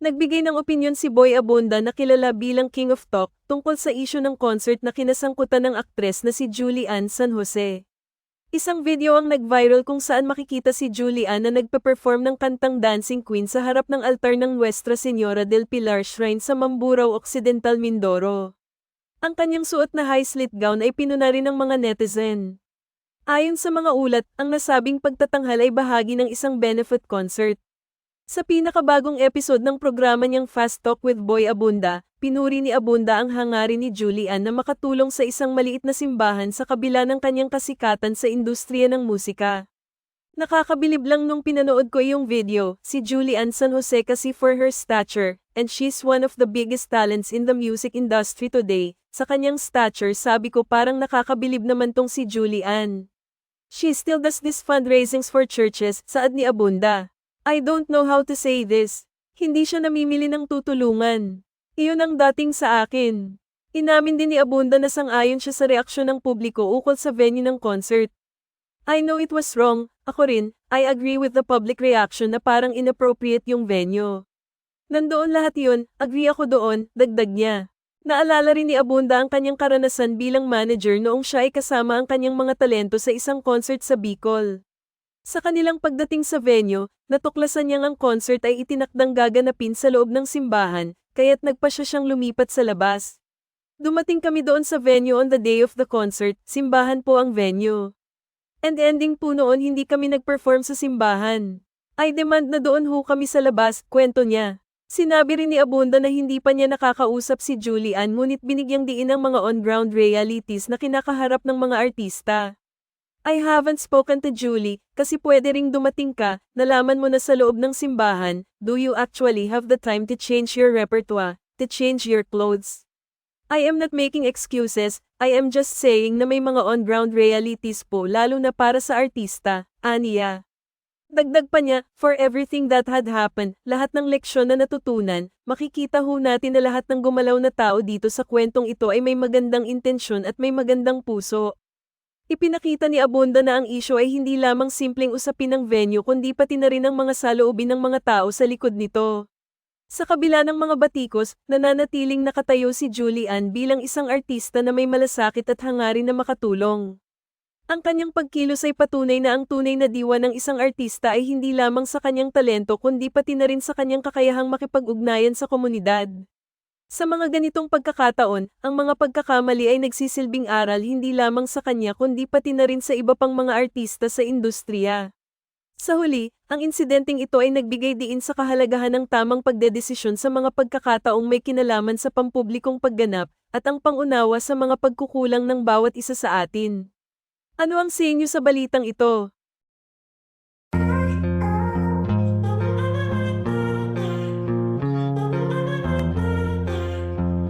Nagbigay ng opinyon si Boy Abunda na kilala bilang King of Talk tungkol sa isyu ng concert na kinasangkutan ng aktres na si Julie Ann San Jose. Isang video ang nag-viral kung saan makikita si Julie Ann na nagpe-perform ng kantang Dancing Queen sa harap ng altar ng Nuestra Señora del Pilar Shrine sa Mamburao Occidental, Mindoro. Ang kanyang suot na high-slit gown ay pinuna rin ng mga netizen. Ayon sa mga ulat, ang nasabing pagtatanghal ay bahagi ng isang benefit concert. Sa pinakabagong episode ng programa niyang Fast Talk with Boy Abunda, pinuri ni Abunda ang hangarin ni Julian na makatulong sa isang maliit na simbahan sa kabila ng kanyang kasikatan sa industriya ng musika. Nakakabilib lang nung pinanood ko yung video, si Julian San Jose kasi for her stature, and she's one of the biggest talents in the music industry today. Sa kanyang stature sabi ko parang nakakabilib naman tong si Julian. She still does these fundraisings for churches, saad ni Abunda. I don't know how to say this. Hindi siya namimili ng tutulungan. Iyon ang dating sa akin. Inamin din ni Abunda na sang-ayon siya sa reaksyon ng publiko ukol sa venue ng concert. I know it was wrong, ako rin, I agree with the public reaction na parang inappropriate yung venue. Nandoon lahat yun, agree ako doon, dagdag niya. Naalala rin ni Abunda ang kanyang karanasan bilang manager noong siya ay kasama ang kanyang mga talento sa isang concert sa Bicol. Sa kanilang pagdating sa venue, natuklasan niyang ang concert ay itinakdang gaganapin sa loob ng simbahan, kaya't nagpa siya siyang lumipat sa labas. Dumating kami doon sa venue on the day of the concert, simbahan po ang venue. And ending po noon hindi kami nag-perform sa simbahan. I demand na doon ho kami sa labas, kwento niya. Sinabi rin ni Abunda na hindi pa niya nakakausap si Julian ngunit binigyang diin ang mga on-ground realities na kinakaharap ng mga artista. I haven't spoken to Julie, kasi pwede ring dumating ka, nalaman mo na sa loob ng simbahan, do you actually have the time to change your repertoire, to change your clothes? I am not making excuses, I am just saying na may mga on-ground realities po lalo na para sa artista, aniya. Dagdag pa niya, for everything that had happened, lahat ng leksyon na natutunan, makikita ho natin na lahat ng gumalaw na tao dito sa kwentong ito ay may magandang intensyon at may magandang puso. Ipinakita ni Abunda na ang isyo ay hindi lamang simpleng usapin ng venue kundi pati na rin ang mga saloobin ng mga tao sa likod nito. Sa kabila ng mga batikos, nananatiling nakatayo si Julian bilang isang artista na may malasakit at hangarin na makatulong. Ang kanyang pagkilos ay patunay na ang tunay na diwa ng isang artista ay hindi lamang sa kanyang talento kundi pati na rin sa kanyang kakayahang makipag-ugnayan sa komunidad. Sa mga ganitong pagkakataon, ang mga pagkakamali ay nagsisilbing aral hindi lamang sa kanya kundi pati na rin sa iba pang mga artista sa industriya. Sa huli, ang insidenteng ito ay nagbigay diin sa kahalagahan ng tamang pagdedesisyon sa mga pagkakataong may kinalaman sa pampublikong pagganap at ang pangunawa sa mga pagkukulang ng bawat isa sa atin. Ano ang sa inyo sa balitang ito?